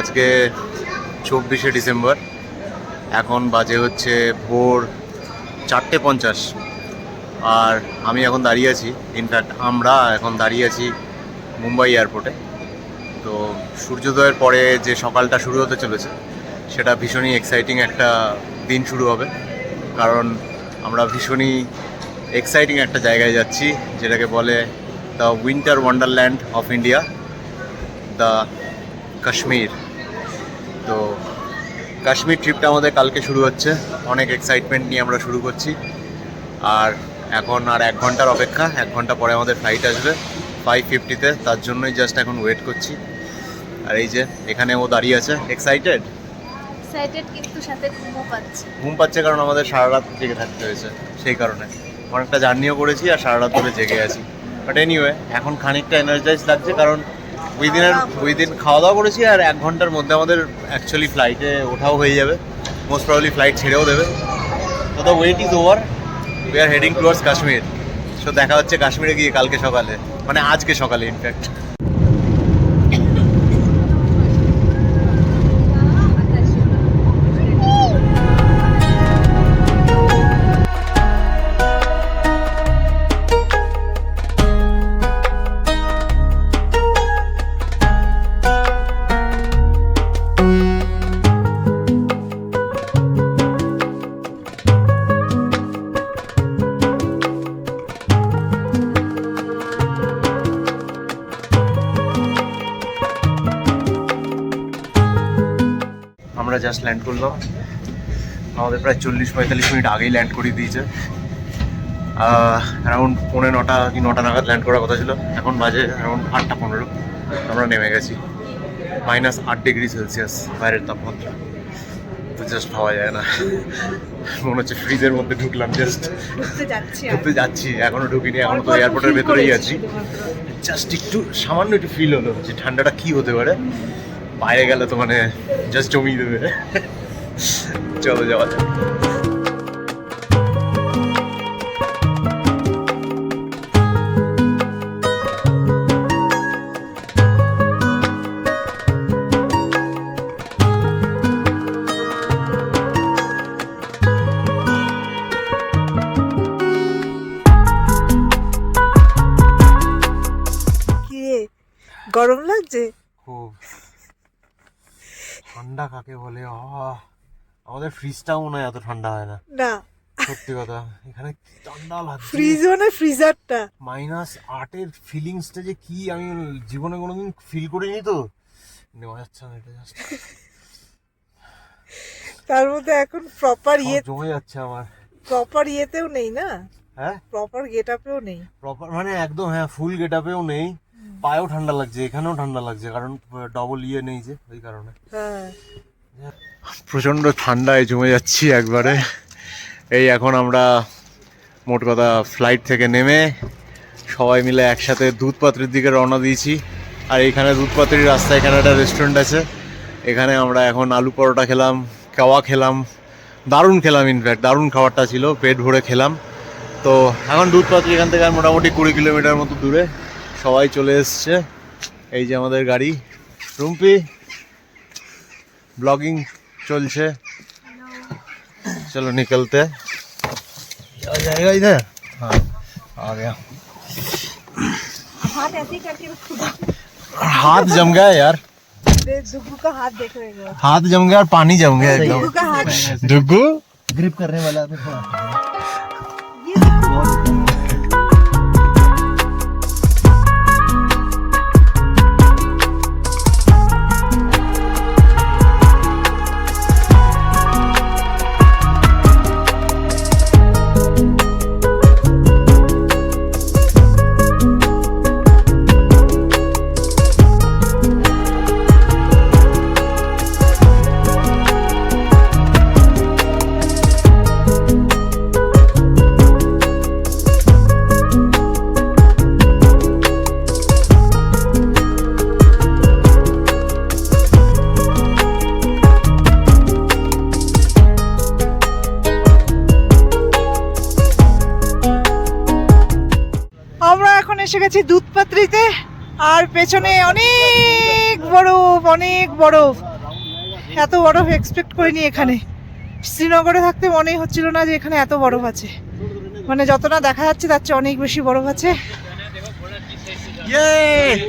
আজকে চব্বিশে ডিসেম্বর। এখন বাজে হচ্ছে ভোর চারটে পঞ্চাশ। আর আমি এখন দাঁড়িয়ে আছি ইনফ্যাক্ট আমরা এখন দাঁড়িয়ে আছি মুম্বাই এয়ারপোর্টে তো সূর্যোদয়ের পরে যে সকালটা শুরু হতে চলেছে, সেটা ভীষণই এক্সাইটিং একটা দিন শুরু হবে। কারণ আমরা ভীষণই এক্সাইটিং একটা জায়গায় যাচ্ছি, যেটাকে বলে the winter wonderland of India the Kashmir Kashmir ট্রিপটা আমাদের কালকে শুরু হচ্ছে। অনেক এক্সাইটমেন্ট নিয়ে আমরা শুরু করছি। আর এখন আর এক ঘণ্টার অপেক্ষা এক ঘণ্টা পরে আমাদের ফ্লাইট আসবে ফাইভ ফিফটিতে তার জন্যই জাস্ট এখন ওয়েট করছি। আর এই যে এখানে ও দাঁড়িয়ে আছে। এক্সাইটেড এক্সাইটেড কিন্তু সাথে ঘুমও পাচ্ছে। ঘুম পাচ্ছে কারণ আমাদের সারা রাত জেগে থাকতে হয়েছে সেই কারণে। অনেকটা জার্নিও করেছি আর সারা রাত ধরে জেগে আছি। বাট এনিওয়ে এখন খানিকটা এনার্জাইজ লাগছে কারণ উইদিনের উইদিন খাওয়া দাওয়া করেছি আর এক ঘণ্টার মধ্যে আমাদের অ্যাকচুয়ালি ফ্লাইটে ওঠাও হয়ে যাবে। মোস্ট প্রবলি ফ্লাইট ছেড়েও দেবে। তো the wait is over we are heading towards Kashmir so দেখা হচ্ছে কাশ্মীরে গিয়ে কালকে সকালে। মানে আজকে সকালে ইনফ্যাক্ট জাস্ট ল্যান্ড করলাম আমাদের প্রায় চল্লিশ পঁয়তাল্লিশ মিনিট আগেই ল্যান্ড করিয়ে দিয়েছে। অ্যারাউন্ড পৌনে নটা কি নটা নাগাদ ল্যান্ড করার কথা ছিল। এখন বাজে অ্যারাউন্ড আটটা পনেরো। আমরা নেমে গেছি। মাইনাস আট ডিগ্রি সেলসিয়াস বাইরের তাপমাত্রা। তো জাস্ট ভাবা যায় না। মনে হচ্ছে ফ্রিজের মধ্যে ঢুকলাম জাস্ট ঢুকতে যাচ্ছি এখনও ঢুকিনি এখনও তো এয়ারপোর্টের ভেতরেই আছি। জাস্ট একটু সামান্য একটু ফিল হলো যে ঠান্ডাটা কি হতে পারে। বাইরে গেলে তো মানে জাস্ট জমিয়ে দেবে। চলো যাওয়া যাক। গরম লাগছে? খুব। ঠান্ডা কাকে বলে? আমাদের ফ্রিজটাও মনে হয় এত ঠান্ডা হয় না। না। সত্যি কথা এখানে কি ঠান্ডা লাগছে? ফ্রিজ মানে ফ্রিজারটা মাইনাস আটের ফিলিংসটা যে কি আমি জীবনে কোনোদিন ফিল করিনি তো। নেওয়া যাচ্ছে না এটা জাস্ট তার মধ্যে এখন প্রপার ইয়ে জমে যাচ্ছে আমার। প্রপার ইয়েতেও নেই না? হ্যাঁ? প্রপার গেট আপেও নেই। প্রপার মানে একদম হ্যাঁ ফুল গেট আপেও নেই। পায়েও ঠান্ডা লাগছে এখানেও ঠান্ডা লাগছে কারণ ডবল ইয়ে নেই যে ওই কারণে। হ্যাঁ। প্রচণ্ড ঠান্ডায় জমে যাচ্ছি একবারে। এই এখন আমরা মোট কথা ফ্লাইট থেকে নেমে সবাই মিলে একসাথে দুধপাত্রির দিকে রওনা দিয়েছি। আর এইখানে দুধপাত্রির রাস্তায় এখানে একটা রেস্টুরেন্ট আছে। এখানে আমরা এখন আলু পরোটা খেলাম কাওয়া খেলাম দারুণ খেলাম ইনফ্যাক্ট দারুণ খাবারটা ছিল পেট ভরে খেলাম। তো এখন দুধপাত্রি এখান থেকে আর মোটামুটি কুড়ি কিলোমিটার মতো দূরে। सबा चले गाड़ी रुम्पी ब्लगिंग আমাদের चलो निकलते जाएगा इधर हाँ आ गया हाथ ऐसे करके हाथ जम गया यार का हाथ देख रहे हाथ जम गया और पानी जम गया एकदम डुगू ग्रिप करने वाला গেছি দুধ পাত্রিতে আর পেছনে অনেক বরফ অনেক বরফ। এত বরফ এক্সপেক্ট করিনি এখানে। শ্রীনগরে থাকতে মনেই হচ্ছিল না যে এখানে এত বরফ আছে। মানে যত না দেখা যাচ্ছে তার চেয়ে অনেক বেশি বরফ আছে।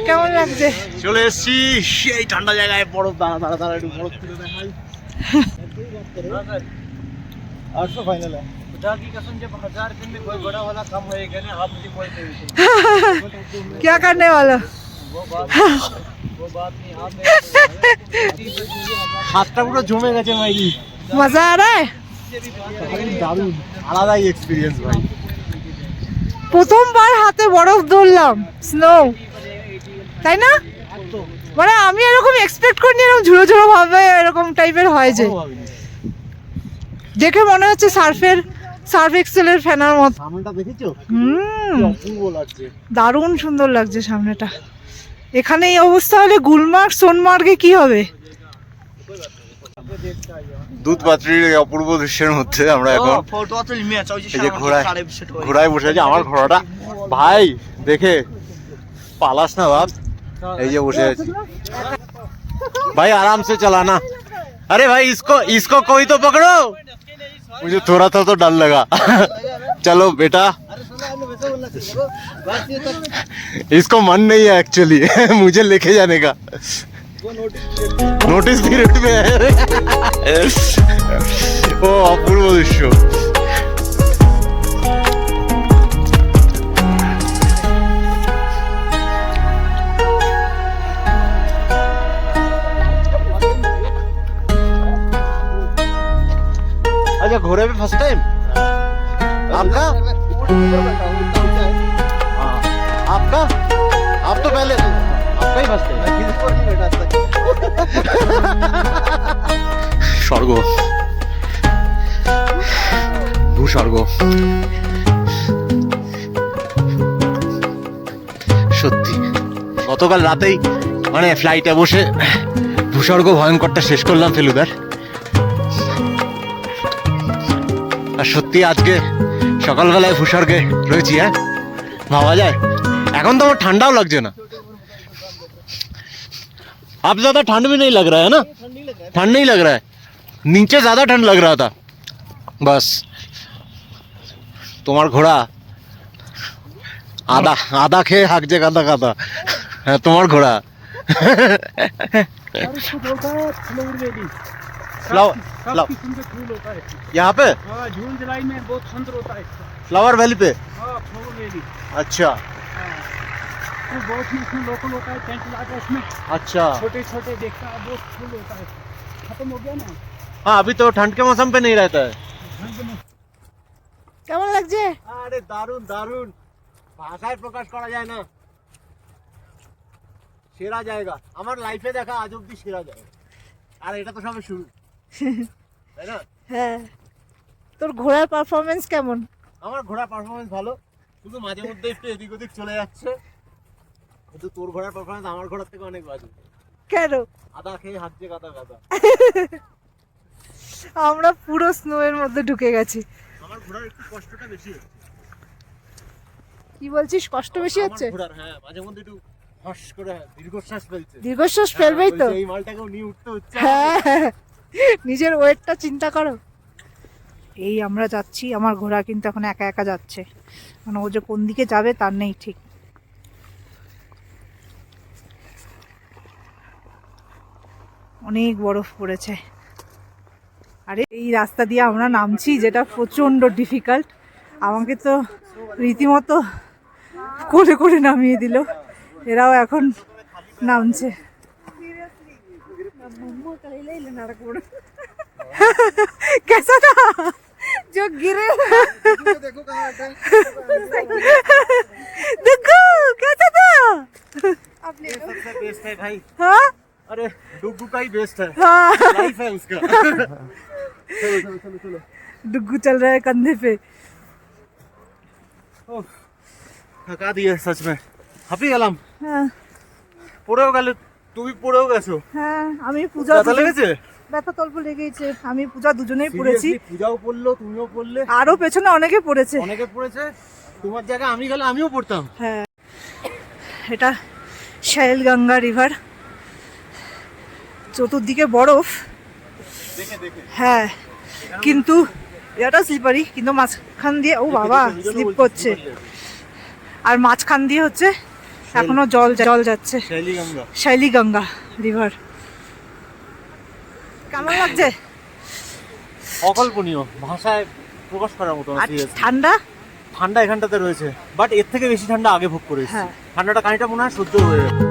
কেমন লাগছে? চলে এসছি। সেই ঠান্ডা জায়গায় বরফ দাঁড়া দাঁড়া দাঁড়া একটু বরফ তুলে দেখাই। আসো ফাইনালে है खुदा की कसम जब हजार दिन में कोई बड़ा वाला काम होएगा ना आप मुझे बोलते हुए क्या करने वाला वो बात वो बात नहीं आप मेरे হাতটা পুরো জমে গেছে মাইরি मजा आ रहा है দারুণ আলাদাই এক্সপিরিয়েন্স ভাই প্রথমবার হাতে বরফ ধরলাম স্নো তাই না মানে আমি এরকম এক্সপেক্ট করিনি এরকম ঝুড়ো ঝুড়ো ভাবে এরকম টাইপের হয় যে দেখে মনে হচ্ছে সার্ফের সার্ফ এক্সেলের ফ্যানার মতো সামনেটা দেখেছো হুম অপূর্ব লাগছে দারুণ সুন্দর লাগছে সামনেটা এখানে এই অবস্থা হলে গুলমার্গ সোনমার্গে কি হবে দুধ পাত্রীর এই অপূর্ব দৃশ্যের মধ্যে আমরা এখন फोटो तो मैं चाहूँ এই যে ঘোড়ায় ঘোড়ায় বসে আছে আমার ঘোড়াটা ভাই দেখে পালাস না বাপ এই যে বসে আছি भाई आराम से चलाना अरे भाई इसको इसको कोई तो पकड़ो मुझे थोड़ा सा तो डर लगा। चलो बेटा। इसको मन नहीं है एक्चुअली मुझे लेके जाने का। नोटिस पीरियड में है। ओ अपूर्व दृश्य। अच्छा घोड़े पे फर्स्ट टाइम आपका हाँ, आपका आप तो पहले आपका ही फर्स्ट टाइम স্বর্গ ভূস্বর্গ সত্যি গতকাল রাতেই মানে ফ্লাইটে বসে ভূস্বর্গ ভয়ঙ্করটা শেষ করলাম ফেলুদার আর সত্যি আজকে সকালবেলায় ভূস্বর্গে রয়েছি হ্যাঁ ভাবা যায় এখন তো আমার ঠান্ডাও লাগছে না अब ज्यादा ठंड भी नहीं लग रहा है ना ठंड नहीं लग रहा है नीचे ज्यादा ठंड लग रहा था बस তোমার ঘোড়া আদা আদা খেয়ে হাঁকছে কাদা কাদা হ্যাঁ তোমার ঘোড়া फ्लावर फूल होता है यहाँ पे हाँ जून जुलाई में बहुत सुंदर होता है फ्लावर वैली पे हाँ फ्लावर वेली अच्छा तो बहुत में इसमें लोकल होता है टेंट लगा उसमें अच्छा छोटे छोटे देखता है बहुत फूल होता है खत्म हो गया ना हाँ अभी तो ठंड के मौसम पे नहीं रहता है ठंड में কেমন লাগছে আরে দারুন দারুন ভাষায় প্রকাশ করা যায় না সেরা জায়গা আমার লাইফে দেখা আজ অব্দি সেরা জায়গা আর এটা তো সবে শুরু তাই না হ্যাঁ। তোর ঘোড়ার পারফরমেন্স কেমন? আমার ঘোড়ার পারফরমেন্স ভালো। শুধু মাঝে মধ্যে একটু এদিক ওদিক চলে যাচ্ছে। কিন্তু তোর ঘোড়ার পারফরমেন্স আমার ঘোড়ার থেকে অনেক বাজে। কেন? আদা খেয়ে হাত দিয়ে গাদা গাদা। আমরা পুরো স্নো এর মধ্যে ঢুকে গেছি। আমার ঘোড়ার একটু কষ্টটা বেশি হচ্ছে। কি বলছিস? কষ্ট বেশি আমার হচ্ছে? ঘোড়ার হ্যাঁ মাঝে মধ্যে একটু হস করে দীর্ঘশ্বাস ফেলছে। দীর্ঘশ্বাস ফেলবেই তো? বলছে, এই মালটাকেও নিয়ে উঠতে হচ্ছে। হ্যাঁ। নিজের ওয়েটটা চিন্তা করো। এই আমরা যাচ্ছি, আমার ঘোড়া কিন্তু এখন একা একা যাচ্ছে। মানে ও যে কোন দিকে যাবে তার নেই ঠিক। অনেক বরফ পড়েছে। আরে এই রাস্তা দিয়ে আমরা নামছি, যেটা প্রচণ্ড ডিফিকাল্ট আমাকে তো রীতিমতো করে করে নামিয়ে দিল। এরাও এখন নামছে। कैसा था? जो गिरे देखो कैसा था? बेस्ट है? भाई हाँ।, हाँ। अरे डुगू का ही बेस्ट है लाइफ है उसका चलो चलो डुगू चल रहा है कंधे पे। थका दिया सच में। हफी गलम। हाँ। पूरे गलत তুমি পড়েও গেছো? হ্যাঁ আমি পূজা ব্যথা লেগেছে? ব্যথা তল্প লেগেছে আমি পূজা দুজনেই পড়েছি। পূজাও পড়ল তুমিও পড়লে। আরও পেছনে অনেকে পড়েছে। অনেকে পড়েছে। তোমার জায়গায় আমি গেলে আমিও পড়তাম। হ্যাঁ। এটা শ্যাল গঙ্গা রিভার। চতুর্দিকে বরফ। হ্যাঁ কিন্তু এটা স্লিপারি কিন্তু মাঝখান দিয়ে ও বাবা স্লিপ করছে। আর মাঝখান দিয়ে হচ্ছে এখনও জল জল যাচ্ছে। শৈলীগঙ্গা। রিভার কেমন লাগছে? অকল্পনীয়। ভাষায় প্রকাশ করার মতো ঠান্ডা? ঠান্ডা এখানটাতে রয়েছে বাট এর থেকে বেশি ঠান্ডা আগে ভোগ করেছি। হ্যাঁ। ঠান্ডাটা কানিটা মনে হয় সহ্য হয়ে যাবে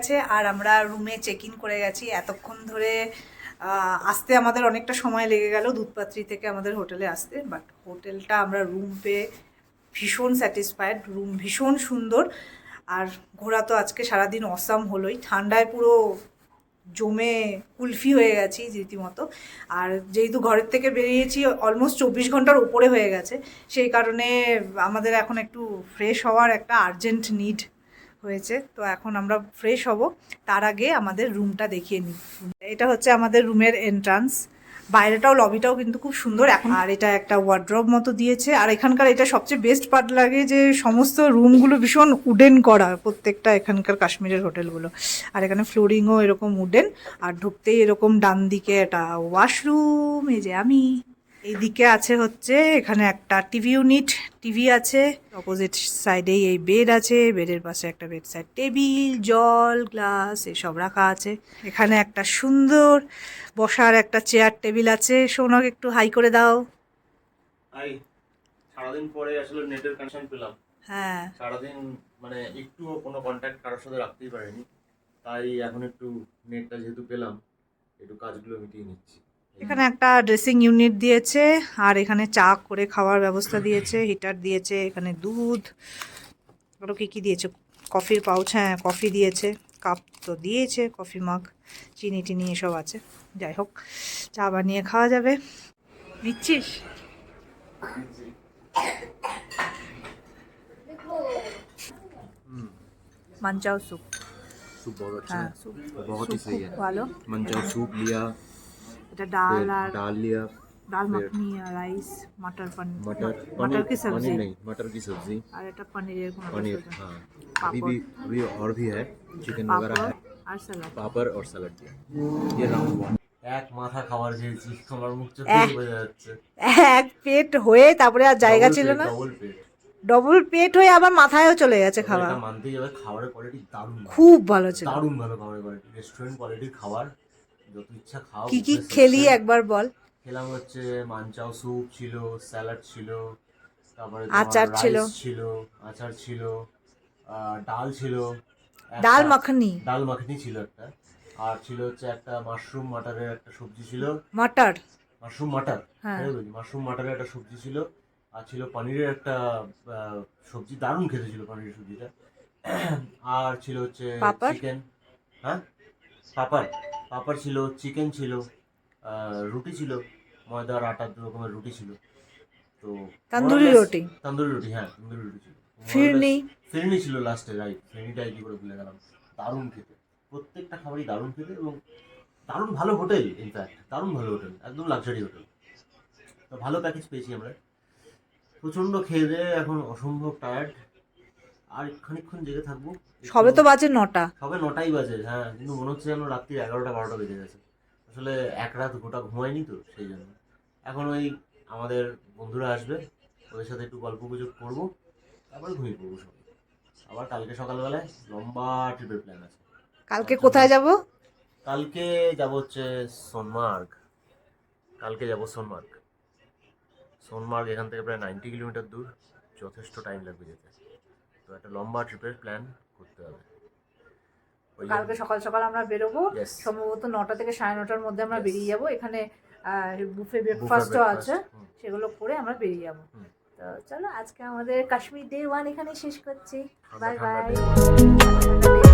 গেছে আর আমরা রুমে চেক ইন করে গেছি। এতক্ষণ ধরে আসতে আমাদের অনেকটা সময় লেগে গেল দুধপাত্রি থেকে আমাদের হোটেলে আসতে। বাট হোটেলটা আমরা রুম পেয়ে ভীষণ স্যাটিসফাইড রুম ভীষণ সুন্দর। আর ঘোরা তো আজকে সারাদিন অসাম হলোই। ঠান্ডায় পুরো জমে কুলফি হয়ে গেছি রীতিমতো। আর যেহেতু ঘরের থেকে বেরিয়েছি অলমোস্ট চব্বিশ ঘণ্টার উপরে হয়ে গেছে। সেই কারণে আমাদের এখন একটু ফ্রেশ হওয়ার একটা আর্জেন্ট নিড হয়েছে তো এখন আমরা ফ্রেশ হব। তার আগে আমাদের রুমটা দেখিয়ে নিই। এটা হচ্ছে আমাদের রুমের এন্ট্রান্স বাইরেটাও লবিটাও কিন্তু খুব সুন্দর। এখন আর এটা একটা ওয়ার্ড্রব মতো দিয়েছে। আর এখানকার এটা সবচেয়ে বেস্ট পার্ট লাগে যে সমস্ত রুমগুলো ভীষণ উডেন করা প্রত্যেকটা এখানকার কাশ্মীরের হোটেলগুলো আর এখানে ফ্লোরিংও এরকম উডেন আর ঢুকতেই এরকম ডান দিকে একটা ওয়াশরুম এই যে আমি। এইদিকে আছে হচ্ছে এখানে একটা টিভি ইউনিট টিভি আছে অপোজিট সাইডেই এই বেড আছে বেডের পাশে একটা বেড সাইড টেবিল জল গ্লাস এসব রাখা আছে। এখানে একটা সুন্দর বসার একটা চেয়ার টেবিল আছে। সোনক একটু হাই করে দাও। তাই সারাদিন পরে আসলে নেটের কানেকশন পেলাম। হ্যাঁ। সারাদিন মানে একটুও কোনো কন্ট্যাক্ট কারোর সাথে রাখতেই পারিনি। তাই এখন একটু নেটটা যেহেতু পেলাম একটু কাজগুলো মিটিয়ে নিচ্ছি। এখানে একটা ড্রেসিং ইউনিট দিয়েছে আর এখানে চা করে খাওয়ার ব্যবস্থা দিয়েছে হিটার দিয়েছে এখানে দুধ আরও কী কী দিয়েছে কফির পাউচ হ্যাঁ কফি দিয়েছে কাপ তো দিয়েছে কফি মাগ চিনি টিনি এসব আছে যাই হোক চা বানিয়ে খাওয়া যাবে নিচ্ছিস মানচাও স্যুপ सूप बहुत अच्छा হ্যাঁ है স্যুপ बहुत ही सही है ভালো मंचाओ सूप लिया এটা ডাল फिर আর दाल लिया ডাল फिर মাখনি আর রাইস মটর পনির मटर मटर की पनीर सब्जी पनीर नहीं मटर की सब्जी আর এটা পনিরের কোনো पनीर কিছু না। हाँ अभी भी अभी और भी है चिकन वगैरह পাঁপড় है আর স্যালাড पापड़ और सलाद दिया ये राउंड वन এক মাথা খাবার খেয়েছি আমার মুখ চোখ এক- বোঝা যাচ্ছে এক পেট হয়ে তারপরে আর জায়গা ছিল না ডবল পেট ডবল পেট হয়ে আবার মাথায়ও চলে গেছে খাওয়া এটা মানতেই হবে খাবারের কোয়ালিটি দারুণ খুব ভালো ছিল দারুণ ভালো খাবারের কোয়ালিটি রেস্টুরেন্ট কোয়ালিটির খাবার যত ইচ্ছা খাও কি কি খেলি একবার বল। খেলাম হচ্ছে মানচাও স্যুপ ছিল স্যালাড ছিল তারপরে আচার ছিল। ছিল আচার ছিল ডাল ছিল ডাল মাখনি। ডাল মাখনি ছিল একটা। আর ছিল হচ্ছে একটা মাশরুম মাটারের একটা সবজি ছিল। মাটার। মাশরুম মাটার হ্যাঁ। মাশরুম মাটারের একটা সবজি ছিল। আর ছিল পনিরের একটা সবজি দারুণ খেতে ছিল পনিরের সবজিটা। আর ছিল হচ্ছে চিকেন হ্যাঁ? পাপড়। পাপড় ছিল চিকেন ছিল রুটি ছিল ময়দার আটার দু রকমের রুটি ছিল। তো তান্দুরি রুটি? তান্দুরি রুটি হ্যাঁ তান্দুরি রুটি ছিল। ফিরনি? ফিরনি ছিল লাস্টে রাইট ফিরনিটা কি করে ভুলে গেলাম। দারুণ খেতে। প্রত্যেকটা খাবারই দারুণ খেতে এবং দারুণ ভালো হোটেল ইনফ্যাক্ট দারুণ ভালো হোটেল একদম লাক্সারি হোটেল। তো ভালো প্যাকেজ পেয়েছি আমরা। প্রচণ্ড খেয়ে দিয়ে এখন অসম্ভব টায়ার্ড আর খানিকক্ষণ জেগে থাকব। সবে তো বাজে নটা। সবে নটাই বাজে হ্যাঁ কিন্তু মনে হচ্ছে যেন রাত্রি এগারোটা বারোটা বেজে গেছে। আসলে এক রাত গোটা ঘুমায়নি তো সেই জন্য। এখন ওই আমাদের বন্ধুরা আসবে ওদের সাথে একটু গল্প গুজব করব তারপরে ঘুমিয়ে পড়ব সবাই আবার কালকে সকালবেলায় লম্বা ট্রিপের প্ল্যান আছে। কালকে কোথায় যাব? কালকে যাব হচ্ছে সোনমার্গ। কালকে যাব সোনমার্গ। সোনমার্গ এখান থেকে প্রায় নাইনটি কিলোমিটার দূর যথেষ্ট টাইম লাগবে যেতে। তো একটা লম্বা ট্রিপের প্ল্যান করতে হবে। কালকে সকাল সকাল আমরা বেরোবো। সম্ভবত নটা থেকে সাড়ে নটার মধ্যে আমরা বেরিয়ে যাব। এখানে বুফে ব্রেকফাস্টও আছে। সেগুলো করে আমরা বেরিয়ে যাব। তো চলো আজকে আমাদের কাশ্মীর ডে ওয়ান এখানে শেষ করছি। Bye bye